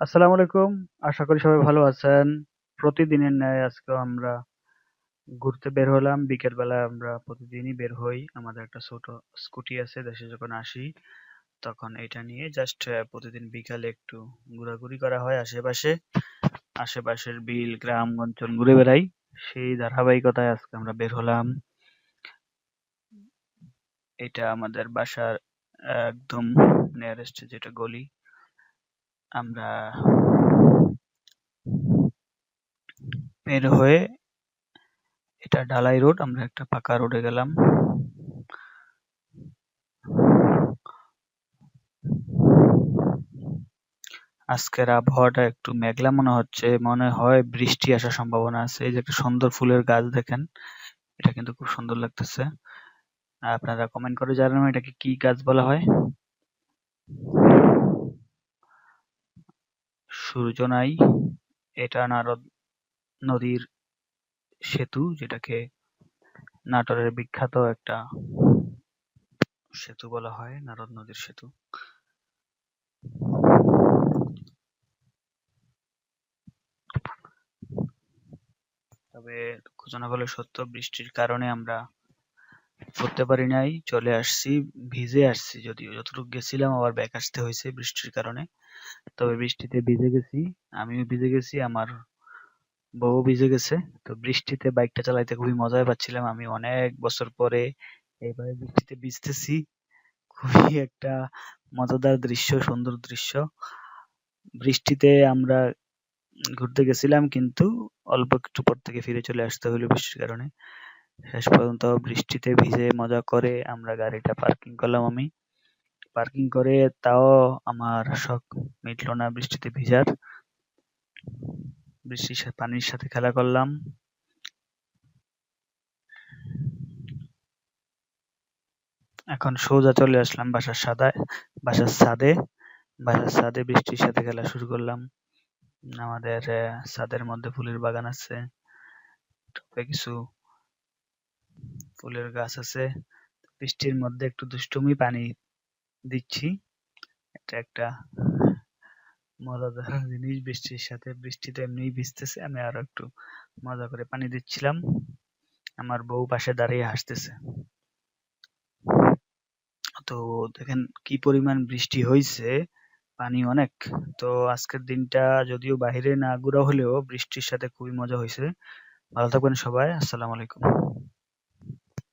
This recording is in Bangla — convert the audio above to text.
আসসালামু আলাইকুম, আশা করি সবাই ভালো আছেন। প্রতিদিনের ন্যায় আজকে আমরা ঘুরতে বের হলাম। বিকেল বেলা আমরা প্রতিদিনই বের হই। আমাদের একটা ছোট স্কুটি আছে, দেশে যখন আসি তখন এটা নিয়ে জাস্ট প্রতিদিন বিকালে একটু ঘোরাঘুরি করা হয় আশেপাশে। আশেপাশের বিল, গ্রাম, অঞ্চল ঘুরে বেড়াই। সেই ধারাবাহিকতায় আজকে আমরা বের হলাম। এটা আমাদের বাসার একদম নিয়ারেস্ট যেটা গলি, আমরা বের হয়ে এটা ঢালাই রোড, আমরা একটা পাকা রোডে গেলাম। আজকের আবহাওয়াটা একটু মেঘলা মনে হচ্ছে, মনে হয় বৃষ্টি আসার সম্ভাবনা আছে। এই যে একটা সুন্দর ফুলের গাছ দেখেন, এটা কিন্তু খুব সুন্দর লাগতেছে। আপনারা কমেন্ট করে জানাবেন এটাকে কি গাছ বলা হয়। সূর্য নাই এটা নারদ নদীর সেতু যেটাকে নাটোরের বিখ্যাত একটা সেতু বলা হয়, নারদ নদীর সেতু। তবে দুঃখজনক হলে সত্য, বৃষ্টির কারণে আমরা করতে পারি নাই, চলে আসছি, ভিজে আসছি যদিও। যতটুকু গেছিলাম আবার ব্যাক আসতে হয়েছে বৃষ্টির কারণে। তবে বৃষ্টিতে ভিজে গেছি, আমিও ভিজে গেছি, আমার বউ ভিজে গেছে। তো বৃষ্টিতে বাইকটা চালাইতে খুবই মজাই পাচ্ছিলাম। আমি অনেক বছর পরে এইভাবে বৃষ্টিতে ভিজতেছি। খুবই একটা মজাদার দৃশ্য, সুন্দর দৃশ্য। বৃষ্টিতে আমরা ঘুরতে গেছিলাম, কিন্তু অল্প একটু পর থেকে ফিরে চলে আসতে হলো বৃষ্টির কারণে। শেষ পর্যন্ত বৃষ্টিতে ভিজে মজা করে আমরা গাড়িটা পার্কিং করলাম আমি। পার্কিং করে তাও আমার শখ মিটল না বৃষ্টিতে ভিজার। বৃষ্টির সাথে, পানির সাথে খেলা করলাম। এখন সোজা চলে আসলাম বাসার সাদায় বাসার ছাদে। বাসার ছাদে বৃষ্টির সাথে খেলা শুরু করলাম। আমাদের ছাদের মধ্যে ফুলের বাগান আছে। কিছু ফুলের গাছ আছে, বৃষ্টির মধ্যে একটু দুষ্টুমি পানি দিচ্ছি। এটা একটা মজাদার জিনিস, বৃষ্টির সাথে বৃষ্টিতে এমনিই ভিজতেছে, আমি আরও একটু মজা করে পানি দিচ্ছিলাম। আমার বউ পাশে দাঁড়িয়ে হাসতেছে। তো দেখেন কি পরিমাণ বৃষ্টি হয়েছে পানি অনেক। তো আজকের দিনটা যদিও বাহিরে না ঘোরা হলেও বৃষ্টির সাথে খুবই মজা হয়েছে ভালো থাকবেন সবাই, আসসালামু আলাইকুম।